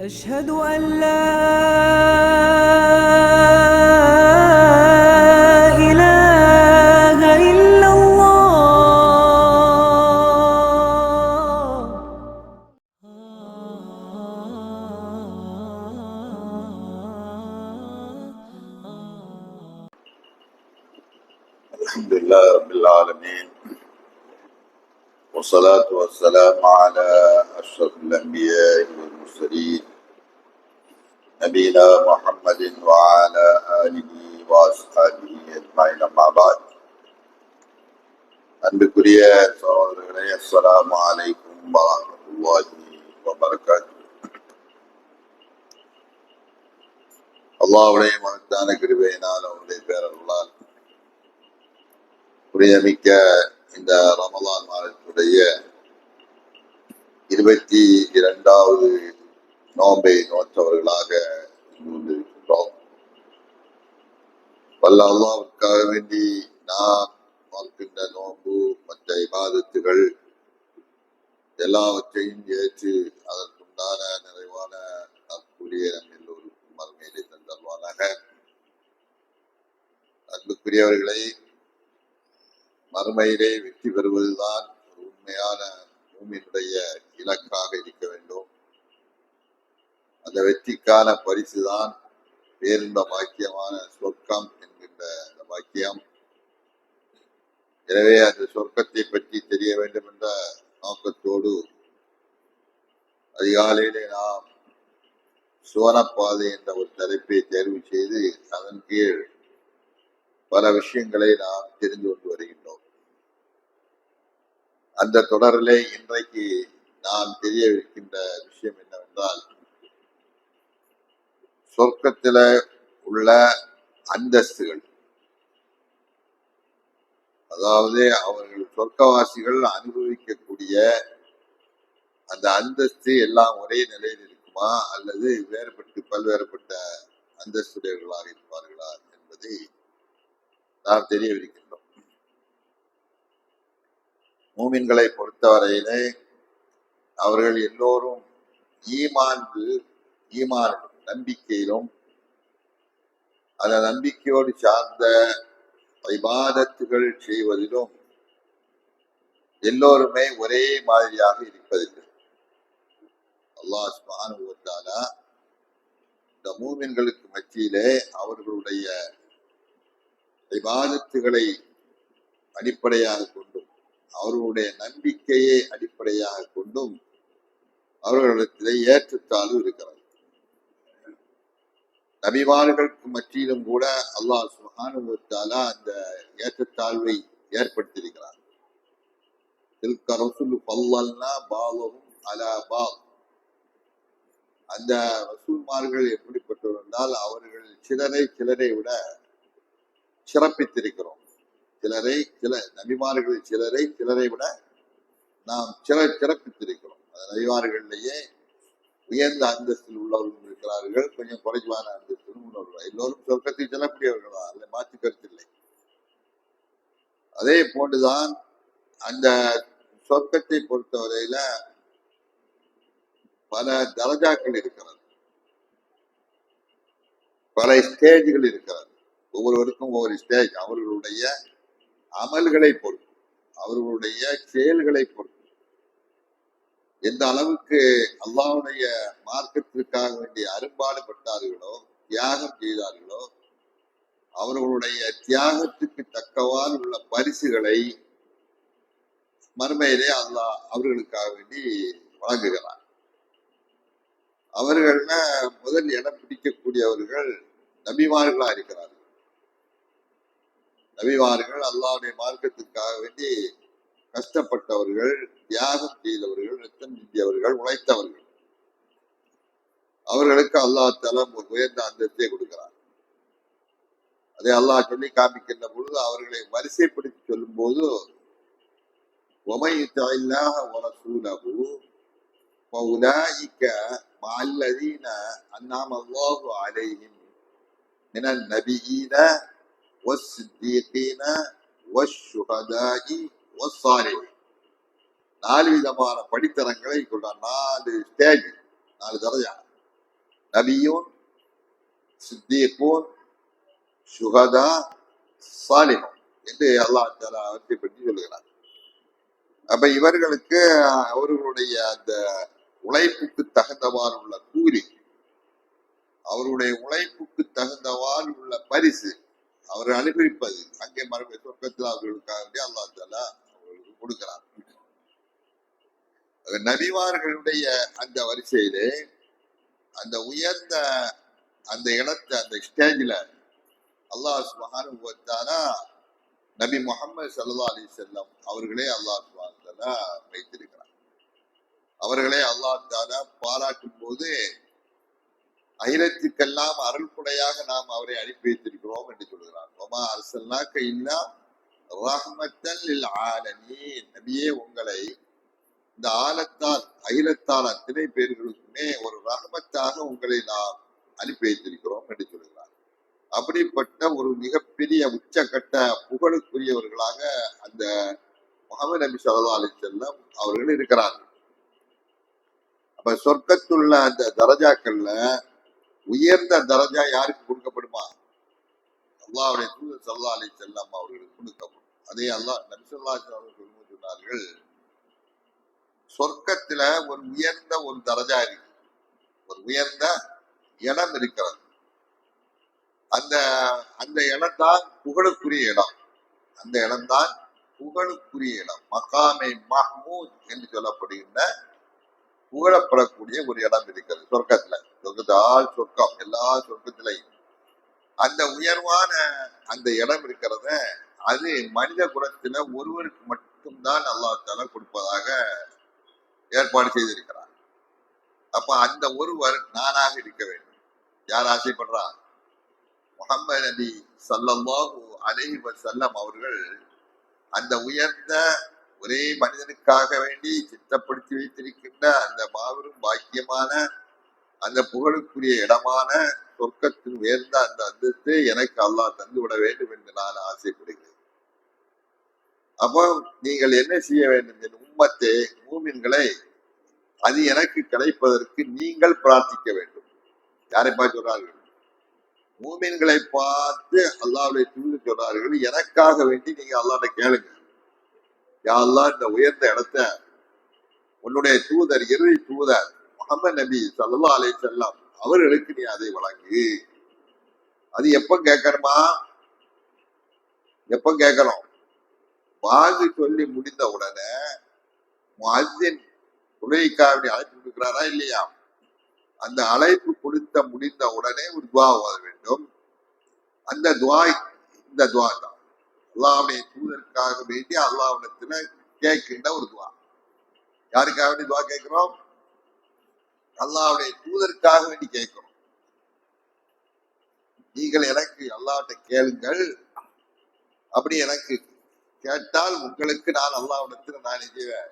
أشهد أن لا إله إلا الله. الحمد لله رب العالمين. والصلاة والسلام على أشرف الأنبياء والمرسلين نبينا محمد وعلى آله وأصحابه أجمعين أما بعد அன்புக்குரிய சகோதரர்களே அஸ்ஸலாமு அலைக்கும் வரஹ்மத்துல்லாஹி வபரகாத்துஹு அல்லாஹ்வுடைய மகத்தான கிருபையினால் அவருடைய பேரருளால் புரியமிக்க இந்த ரமலான் மாதத்துடைய இருபத்தி இரண்டாவது நோன்பை நோற்றவர்களாக வல்ல அல்லாவிற்காக வேண்டி நான் நோக்கின்ற நோம்பு மற்ற இபாதத்துகள் எல்லாவற்றையும் ஏற்று அதற்குண்டான நிறைவான நற்கூலிய நம் எல்லோருக்கும் மறுமையிலே தந்தல்வானாக அன்புக்குரியவர்களை மறுமையிலே வெற்றி பெறுவதுதான் ஒரு உண்மையான பூமியினுடைய இலக்காக இருக்க வேண்டும். அந்த வெற்றிக்கான பரிசுதான் பேரின்ப பாக்கியமான சொர்க்கம் என்கின்ற பாக்கியம் எனவே அந்த சொர்க்கத்தை பற்றி தெரிய வேண்டும் என்ற நோக்கத்தோடு அதிகாலையிலே நாம் சுவனப்பாதை என்ற ஒரு தலைப்பை தேர்வு செய்து அதன் கீழ் பல விஷயங்களை நாம் தெரிந்து கொண்டு வருகின்றோம். அந்த தொடரிலே இன்றைக்கு நாம் தெரியவிருக்கின்ற விஷயம் என்னவென்றால் சொர்க்கத்தில் உள்ள அந்தஸ்துகள் அதாவது அவர்கள் சொர்க்கவாசிகள் அனுபவிக்கக்கூடிய அந்த அந்தஸ்து எல்லாம் ஒரே நிலையில் இருக்குமா? அல்லது வேறுபட்டு பல்வேறுபட்ட அந்தஸ்துடையவர்களாக இருப்பார்களா என்பதை நாம் தெரியவிருக்கின்றோம். மூமின்களை பொறுத்தவரையிலே அவர்கள் எல்லோரும் ஈமான்கு ஈமான் நம்பிக்கையிலும் அந்த நம்பிக்கையோடு சார்ந்த ஐபாதத்துகள் செய்வதிலும் எல்லோருமே ஒரே மாதிரியாக இருப்பதில்லை. அல்லாஹ் சுப்ஹானஹு இந்த மூமின்களுக்கு மத்தியிலே அவர்களுடைய விவாதத்துகளை அடிப்படையாக கொண்டும் அவர்களுடைய நம்பிக்கையை அடிப்படையாக கொண்டும் அவர்களிடத்திலே ஏற்றத்தாழ்வு இருக்கிறது. நபிமார்களுக்கு மத்தியிலும் கூட அல்லாஹ் சுகானுபவத்தாலா அந்த ஏற்றத்தாழ்வை ஏற்படுத்தியிருக்கிறார். தில்க ரசூல் பல்லல்னா அலா பால். அந்த ரசூல்மார்கள் எப்படிப்பட்டவர் என்றால் அவர்கள் சிலரை சிலரை விட சிறப்பித்திருக்கிறோம். சிலரை சில நபிமார்கள் சிலரை சிலரை விட நாம் சிலர் சிறப்பித்திருக்கிறோம். அந்த நபிமார்களிலேயே உயர்ந்த அந்தஸ்தில் உள்ளவர்கள் இருக்கிறார்கள். கொஞ்சம் குறைவான அந்தஸ்திலும் எல்லோரும் சொர்க்கத்தை செல்லக்கூடியவர்களா? அல்ல மாற்றி கருத்தில்லை அதே போன்றுதான் அந்த சொர்க்கத்தை பொறுத்தவரையில பல தரஜாக்கள் இருக்கிறது. பல ஸ்டேஜ்கள் இருக்கிறது. ஒவ்வொருவருக்கும் ஒவ்வொரு ஸ்டேஜ். அவர்களுடைய அமல்களை பொறுத்து அவர்களுடைய செயல்களை பொறுத்து. எந்த அளவுக்கு அல்லாவுடைய மார்க்கத்திற்காக வேண்டிய அரும்பாடுபட்டார்களோ தியாகம் செய்தார்களோ அவர்களுடைய தியாகத்துக்கு தக்கவாறு உள்ள பரிசுகளை மறுமையிலே அல்லாஹ் அவர்களுக்காக வேண்டி வழங்குகிறார் அவர்கள்ல முதல் இடம் பிடிக்கக்கூடியவர்கள் நபிமார்களா இருக்கிறார்கள். நபிமார்கள் அல்லாவுடைய மார்க்கத்திற்காக வேண்டி கஷ்டப்பட்டவர்கள் தியாகம் செய்தவர்கள் ரத்தம் சிந்தியவர்கள் உழைத்தவர்கள் அவர்களுக்கு அல்லாஹ் தலம் உயர்ந்த அந்தத்தை கொடுக்கிறார் அதை அல்லாஹ் சொல்லி காமிக்கின்ற பொழுது அவர்களை வரிசைப்படுத்தி சொல்லும் போது ஒமையில்லாக வரசூலகு فأولئك مع الذين أنعم الله عليهم من النبيين والصديقين والشهداء والصالحين நாலு விதமான படித்தரங்களை கொண்ட நாலு ஸ்டேஜ் நாலு தரஜா. நபியோன் சித்தீகூன் சுகதா சாலிஹும் என்று அல்லாஹ் தஆலா அவற்றை பற்றி சொல்லுகிறார். அப்ப இவர்களுக்கு அவர்களுடைய அந்த உழைப்புக்கு தகுந்தவாறு உள்ள கூலி அவருடைய உழைப்புக்கு தகுந்தவாறு உள்ள பரிசு அவர் அனுபவிப்பது அங்கே மறுபடியும் சொர்க்கத்தில் அவர்களுக்காக அல்லா அல்லாஹ் அவர்களுக்கு கொடுக்கிறார் அது நபிமார்களுடைய அந்த வரிசையிலே அந்த உயர்ந்த அந்த இடத்தை அந்த ஸ்டேஜில் அல்லாஹ் சுபஹானஹு வந்தானா நபி முகமது சல்லா அலி செல்லம் அவர்களே அல்லாஹ் சுப்ஹானஹு வைத்திருக்கிறார். அவர்களே அல்லாஹ் தாலா பாராட்டும் போது அகிலத்துக்கெல்லாம் அருள்புடையாக நாம் அவரை அனுப்பி வைத்திருக்கிறோம் என்று சொல்கிறார். ஒமா அரசல்லாக்க இல்லா ரஹமத்தல் லில் ஆலமீன். நபியே உங்களை இந்த ஆலத்தால் அகிலத்தால் அத்தனை பேர்களுக்குமே ஒரு ரகமத்தாக உங்களை நாம் அனுப்பி வைத்திருக்கிறோம் என்று சொல்கிறார். அப்படிப்பட்ட ஒரு மிகப்பெரிய உச்சக்கட்ட புகழுக்குரியவர்களாக அந்த முகமது நபி சல்லா அலி செல்லம் அவர்கள் இருக்கிறார்கள். அப்ப சொர்க்கத்துள்ள அந்த தரஜாக்கள்ல உயர்ந்த தரஜா யாருக்கு கொடுக்கப்படுமா? அல்லாவுடைய தூதர் சல்லா அலி செல்லம் அவர்களுக்கு கொடுக்கப்படும். அதே அல்லாஹ் நபி சொல்லா அவர்கள் சொன்னார்கள் சொர்க்கத்துல ஒரு உயர்ந்த ஒரு தரஜா இருக்கு. ஒரு உயர்ந்த இடம் இருக்கிறது. அந்த அந்த இடம்தான் புகழுக்குரிய இடம். அந்த இடம் தான் புகழுக்குரிய இடம். மகாமை மஹ்மூத் என்று சொல்லப்படுகின்ற புகழப்படக்கூடிய ஒரு இடம் இருக்கிறது சொர்க்கத்துல. சொர்க்கத்தால் சொர்க்கம் எல்லா சொர்க்கத்திலையும். அந்த உயர்வான அந்த இடம் இருக்கிறத அது மனித குலத்துல ஒருவருக்கு மட்டும்தான் அல்லாஹ் தலை கொடுப்பதாக ஏற்பாடு செய்திருக்கிறார். அப்ப அந்த ஒருவர் நானாக இருக்க வேண்டும். யார் ஆசைப்படுறார் முகமது நபி ஸல்லல்லாஹு அலைஹி செல்லம் அவர்கள் அந்த உயர்ந்த ஒரே மனிதனுக்காக வேண்டி சித்தப்படுத்தி வைத்திருக்கின்ற அந்த மாபெரும் பாக்கியமான அந்த புகழுக்குரிய இடமான சொர்க்கத்தின் உயர்ந்த அந்த அந்தஸ்து எனக்கு அல்லாஹ் தந்துவிட வேண்டும் என்று நான் ஆசைப்படுகிறேன். அப்போ நீங்கள் என்ன செய்ய வேண்டும் என்று உம்மத்தே மூமின்களை அது எனக்கு கிடைப்பதற்கு நீங்கள் பிரார்த்திக்க வேண்டும். யாரை பார்த்து சொல்றார்கள்? மூமின்களை பார்த்து அல்லாவுடைய தூது சொல்றார்கள் எனக்காக வேண்டி நீங்க அல்லாட்ட கேளுங்க. யா அல்லாஹ் இந்த உயர்ந்த இடத்த உன்னுடைய தூதர் இறுதி தூதர் முகமது நபி சல்லா அலை செல்லாம் அவர்களுக்கு நீ அதை வழங்கு. அது எப்ப கேட்கணுமா? எப்ப கேட்கணும்? வாங்கி சொல்லி முடிந்த உடனே முஅத்தின் துணைக்காவடி அழைப்பு கொடுக்கிறாரா இல்லையா? அந்த அழைப்பு கொடுத்த முடிந்த உடனே ஒரு துவா ஓத வேண்டும். அந்த துவா இந்த துவா தான். அல்லாவுடைய தூதருக்காக வேண்டி அல்லாவிடத்துல கேட்கின்ற ஒரு துவா. யாருக்காக வேண்டி துவா கேட்கிறோம்? அல்லாவுடைய தூதருக்காக வேண்டி கேட்கிறோம். நீங்கள் எனக்கு அல்லாவிட்ட கேளுங்கள். அப்படி எனக்கு கேட்டால் உங்களுக்கு நான் அல்லாவிடத்தில் நான் செய்வேன்.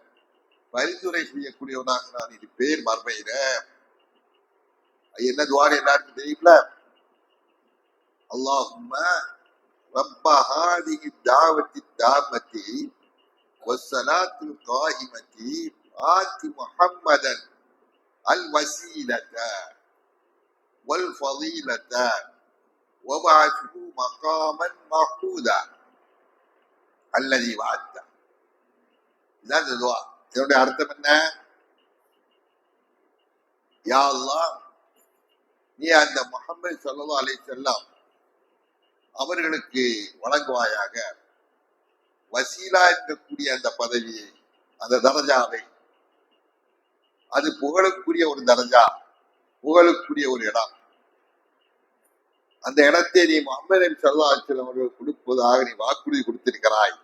பரிந்துரை செய்யக்கூடியவனாக நான் இருப்பேன் மர்மையில என்ன துவார எல்லாருக்கும் தெரியுங்களா அல்லாஹும்ம رب هذه الدعوة التامة والصلاة القائمة آت محمدا الوسيلة والفضيلة وابعثه مقاما محمودا الذي وعدته இதான் இந்த துவா இதனுடைய அர்த்தம் என்ன? யா நீ அந்த முகமது ஸல்லல்லாஹு அலை செல்லாம் அவர்களுக்கு வழங்குவாயாக. வசீலா இருக்கக்கூடிய அந்த பதவியை அந்த தரஜாவை. அது புகழுக்குரிய ஒரு தரஜா புகழுக்குரிய ஒரு இடம். அந்த இடத்தை நீ முகமது நபி ஸல்லல்லாஹு அலைஹி வஸல்லம் அவர்களுக்கு கொடுப்பதாக நீ வாக்குறுதி கொடுத்திருக்கிறாய்.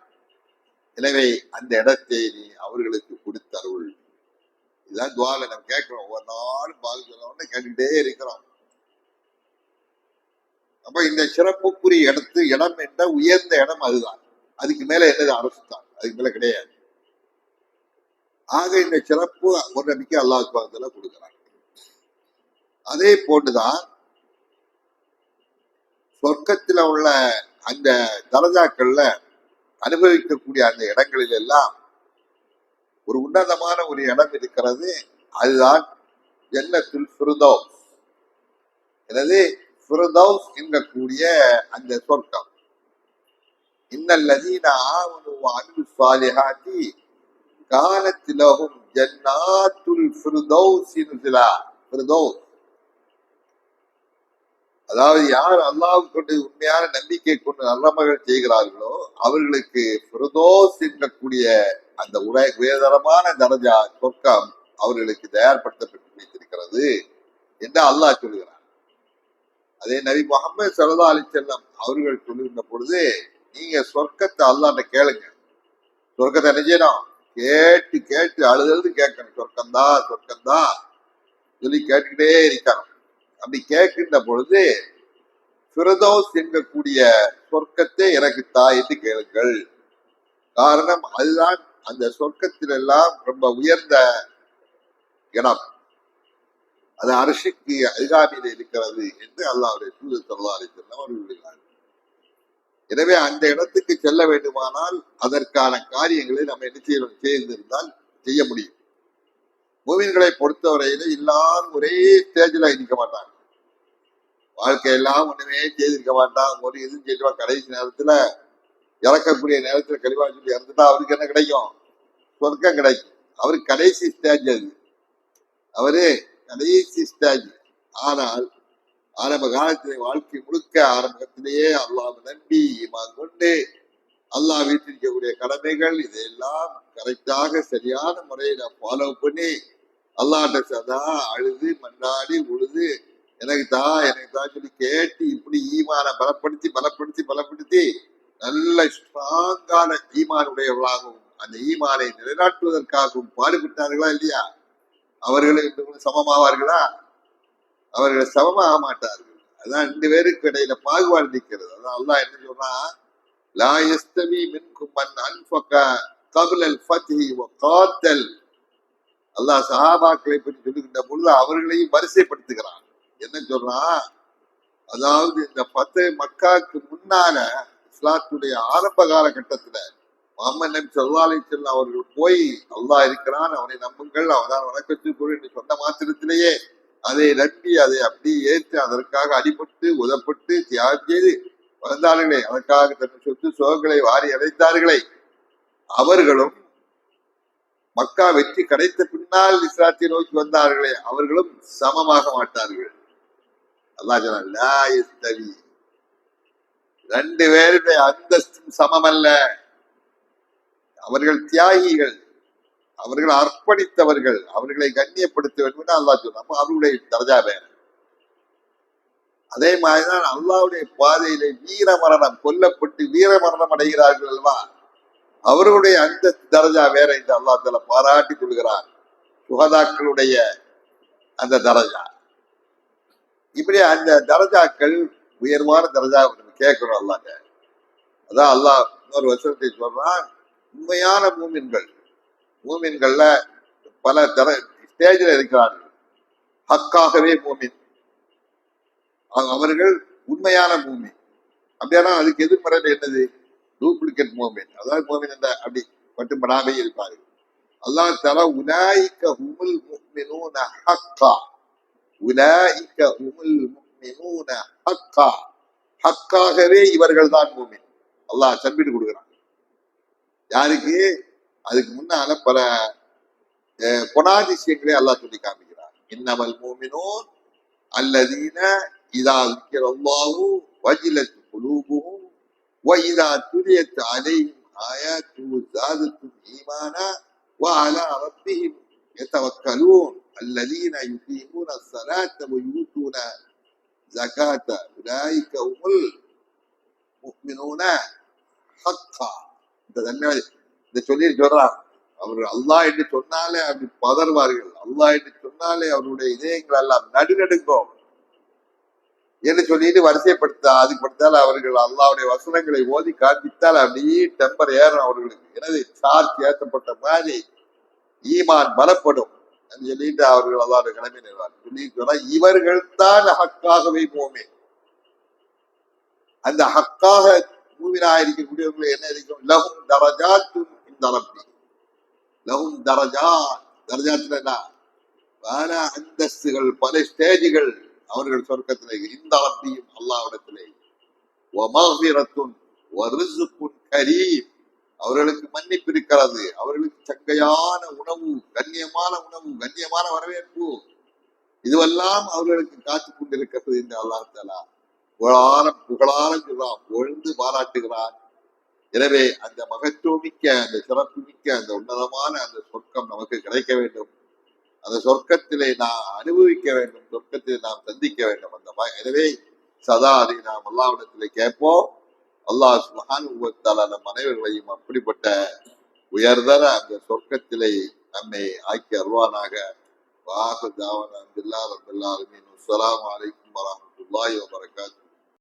எனவே அந்த இடத்தை நீ அவர்களுக்கு கொடுத்தருள். இதுதான் துவால நம்ம கேட்கிறோம். ஒவ்வொரு நாளும் பால் சொன்னோம்னு கேட்டுக்கிட்டே இருக்கிறோம். அப்ப இந்த சிறப்புக்குரிய இடத்து இடம் என்ற உயர்ந்த இடம் அதுதான். அதுக்கு மேல என்னது? அரசு தான். அதுக்கு மேல கிடையாது. ஆக இந்த சிறப்பு ஒரு நம்பிக்கை அல்லாஹ் பாகத்துல கொடுக்கிறார். அதே போன்றுதான் சொர்க்கத்துல உள்ள அந்த தரஜாக்கள்ல அனுபவிக்கக்கூடிய அந்த இடங்களில் எல்லாம் ஒரு உன்னதமான ஒரு இடம் இருக்கிறது. அதுதான் ஜன்னத்தில் ஃபிர்தௌஸ். எனவே ஃபிரதௌஸ் என்கக்கூடிய அந்த சொர்க்கம். இன்னல்லதீன ஆமனு வஅமிலு ஸாலிஹாத்தி கானத் ஜன்னாத்துல் ஃபிர்தௌஸ். நுஸுலா அதாவது யார் அல்லாஹ் கொண்டு உண்மையான நம்பிக்கை கொண்டு நல்லமகள் செய்கிறார்களோ அவர்களுக்கு பிரதோஸ் என்கக்கூடிய அந்த உரை உயர்தரமான தரஜா சொர்க்கம் அவர்களுக்கு தயார்படுத்தப்பட்டு வைத்திருக்கிறது என்று அல்லாஹ் சொல்கிறார் அதே நபி முகமது சரதா அலி செல்லம் அவர்கள் சொல்லுகின்ற பொழுது நீங்க சொர்க்கத்தை அல்லாட்ட கேளுங்க. சொர்க்கத்தை என்ன செய்யணும்? கேட்டு கேட்டு அழுது அழுது கேட்கணும். சொர்க்கந்தா சொர்க்கந்தா சொல்லி கேட்டுக்கிட்டே இருக்கணும் அப்படி கேட்கின்ற பொழுது பிரதோஸ் என்கக்கூடிய சொர்க்கத்தை எனக்கு தா என்று கேளுங்கள். காரணம் அதுதான் அந்த சொர்க்கத்திலெல்லாம் ரொம்ப உயர்ந்த இடம். அது அரசுக்கு அருகாமையில் இருக்கிறது என்று அல்லாவுடைய தூது சொல்லி செல்லம் எனவே அந்த இடத்துக்கு செல்ல வேண்டுமானால் அதற்கான காரியங்களை நம்ம என்ன செய்ய செய்திருந்தால் செய்ய முடியும். மூவின்களை பொறுத்தவரையில எல்லாரும் ஒரே ஸ்டேஜில் நிற்க மாட்டாங்க. வாழ்க்கையெல்லாம் ஒண்ணுமே செய்திருக்க மாட்டான். ஒரு எதுவும் செய்வான் கடைசி நேரத்துல இறக்கக்கூடிய நேரத்துல கழிவா சொல்லி இறந்துட்டா அவருக்கு என்ன கிடைக்கும்? சொர்க்கம் கிடைக்கும். அவருக்கு கடைசி ஸ்டேஜ் அது. அவரு கடைசி ஸ்டேஜ் ஆனால் ஆரம்ப காலத்திலே வாழ்க்கை முழுக்க ஆரம்பத்திலேயே அல்லாஹ் நம்பி ஈமான் கொண்டு அல்லாஹ் வீட்டிருக்கக்கூடிய கடமைகள் இதையெல்லாம் கரெக்டாக சரியான முறையில ஃபாலோ பண்ணி அல்லாட்ட சதா அழுது மன்னாடி உழுது எனக்கு தா எனக்கு தான் சொல்லி கேட்டு இப்படி ஈமான பலப்படுத்தி பலப்படுத்தி பலப்படுத்தி நல்ல ஸ்ட்ராங்கான ஈமான் அந்த ஈமானை நிலைநாட்டுவதற்காகவும் பாடுபட்டார்களா இல்லையா? அவர்களுக்கு சமமாவார்களா? அவர்கள் சமமாக மாட்டார்கள். அதான் ரெண்டு பேருக்கு இடையில பாகுபாடு நிற்கிறது அதான் அல்லாஹ் என்ன சொல்றா? லா எஸ்தவி மின்கும் மன் அன்ஃபக கபில் ஃபத்ஹி வ காத்தல். அல்லாஹ் சஹாபாக்களை பற்றி சொல்லுகின்ற பொழுது அவர்களையும் வரிசைப்படுத்துகிறான். என்ன சொல்றான் அதாவது இந்த பத்து மக்காக்கு முன்னால இஸ்லாத்துடைய ஆரம்ப காலகட்டத்துல முகமது நபி ஸல்லல்லாஹு அலைஹி அவர்கள் போய் அல்லாஹ் இருக்கிறான் அவனை நம்புங்கள் அவனால் வணக்கத்திற்குரிய என்று சொன்ன மாத்திரத்திலேயே அதை நம்பி அதை அப்படி ஏற்று அதற்காக அடிபட்டு உதப்பட்டு தியாகம் செய்து வந்தார்களே அதற்காக தன் சொத்து சோகங்களை வாரி அடைத்தார்களே. அவர்களும் மக்கா வெற்றி கிடைத்த பின்னால் இஸ்லாத்தை நோக்கி வந்தார்களே. அவர்களும் சமமாக மாட்டார்கள். அல்லாஹ் சொன்னான், ரெண்டு பேருடைய அந்தஸ்தும் சமமல்ல. அவர்கள் தியாகிகள் அவர்கள் அர்ப்பணித்தவர்கள் அவர்களை கண்ணியப்படுத்த வேண்டும் அல்லா அல்லாஹ் சொன்னான். அப்ப அவர்களுடைய வேற. அதே மாதிரிதான் அல்லாவுடைய பாதையிலே வீர மரணம் கொல்லப்பட்டு வீர மரணம் அடைகிறார்கள் அல்லவா? அவர்களுடைய அந்த தரஜா வேற என்று அல்லாஹ் தஆலா பாராட்டி கொள்கிறார் சுகதாக்களுடைய அந்த தரஜா. இப்படி அந்த தரஜாக்கள் உயர்வான தரஜா நம்ம கேட்கிறோம் அல்லாஹ் அதான் அல்லாஹ் இன்னொரு வசனத்தை சொல்றான் உண்மையான மூமின்கள். மூமின்கள்ல பல தர ஸ்டேஜில் இருக்கிறார்கள். ஹக்காகவே மூமின். அவர்கள் உண்மையான மூமின். அப்படியானா அதுக்கு எதிர்மறையில் என்னது? டூப்ளிகேட் மூமின். அதாவது மூமின் என்ற அப்படி மட்டும்படாமே இருப்பார்கள். அல்லாஹ் தர உலாயிக்க ஹுமுல் முஃமினூன ஹக்கா. உலாயிக்க ஹுமுல் முஃமினூன ஹக்கா ஹக்காகவே இவர்கள் தான் மூமின் அல்லாஹ் சர்பிட்டு கொடுக்குறான் யாருக்கு அதுக்கு முன்னால பல அஹ், குணாதிசயங்களை அல்லாஹ் சொல்லி காமிக்கிறார் இன்னமல் மூமினூன் அல்லதீன இதா ذكر الله وجلت قلوبهم وإذا تليت عليهم آياته زادتهم إيمانا وعلى ربهم يتوكلون الذين يقيمون الصلاة ويؤتون زكاة أولئك هم المؤمنون حقا இந்த தன்மை இந்த சொல்லி சொல்றான் அவர் அல்லாஹ் என்று சொன்னாலே அப்படி பதறுவார்கள் அல்லாஹ் என்று சொன்னாலே அவருடைய இதயங்கள் எல்லாம் நடுநடுங்கும் என்று சொல்லிட்டு வரிசைப்படுத்தா அதுக்கு படுத்தால் அவர்கள் அல்லாஹ்வுடைய வசனங்களை ஓதி காண்பித்தால் அப்படியே டெம்பர் ஏறும் அவர்களுக்கு எனவே சார்ஜ் ஏற்றப்பட்ட மாதிரி ஈமான் பலப்படும் என்று சொல்லிட்டு அவர்கள் அல்லாவுடைய கிளம்பி நிறுவார் சொல்லிட்டு இவர்கள் தான் ஹக்காகவே போமே அந்த ஹக்காக மூவினா இருக்கக்கூடியவர்கள் என்ன இருக்கும் லகும் தரஜாத்தும் இந்த ரப்பி. லகும் தரஜா தரஜாத்துல என்ன? பல அந்தஸ்துகள் பல ஸ்டேஜுகள் அவர்கள் சொர்க்கத்திலே இந்த ஆட்சியும் அல்லாவிடத்திலே ஒமகிரத்துன் ஒரு கரீம். அவர்களுக்கு மன்னிப்பு இருக்கிறது அவர்களுக்கு சங்கையான உணவு கண்ணியமான உணவு கண்ணியமான வரவேற்பு. இதுவெல்லாம் அவர்களுக்கு காத்து கொண்டிருக்கிறது என்று அல்லாஹ் தலா புகழாரம் புகழாரம் சொல்றான். புகழ்ந்து பாராட்டுகிறான். எனவே அந்த மகத்துவமிக்க அந்த சிறப்பு மிக்க அந்த உன்னதமான அந்த சொர்க்கம் நமக்கு கிடைக்க வேண்டும். அந்த சொர்க்கத்திலே நாம் அனுபவிக்க வேண்டும். சொர்க்கத்திலே நாம் சந்திக்க வேண்டும். அந்த ம- எனவே சதா அதை நாம் எல்லாவிடத்திலே கேட்போம். அல்லாஹ் சுகானுபவத்தால் நம் அனைவர்களையும் அப்படிப்பட்ட உயர்தர அந்த சொர்க்கத்திலே நம்மை ஆக்கி அருவானாக வாக தாவன பில்லா ரபில்லா அலமீன். அஸ்ஸலாமு வலைக்கம் வரஹ்மத்துல்லாஹி வபரகாத்துஹு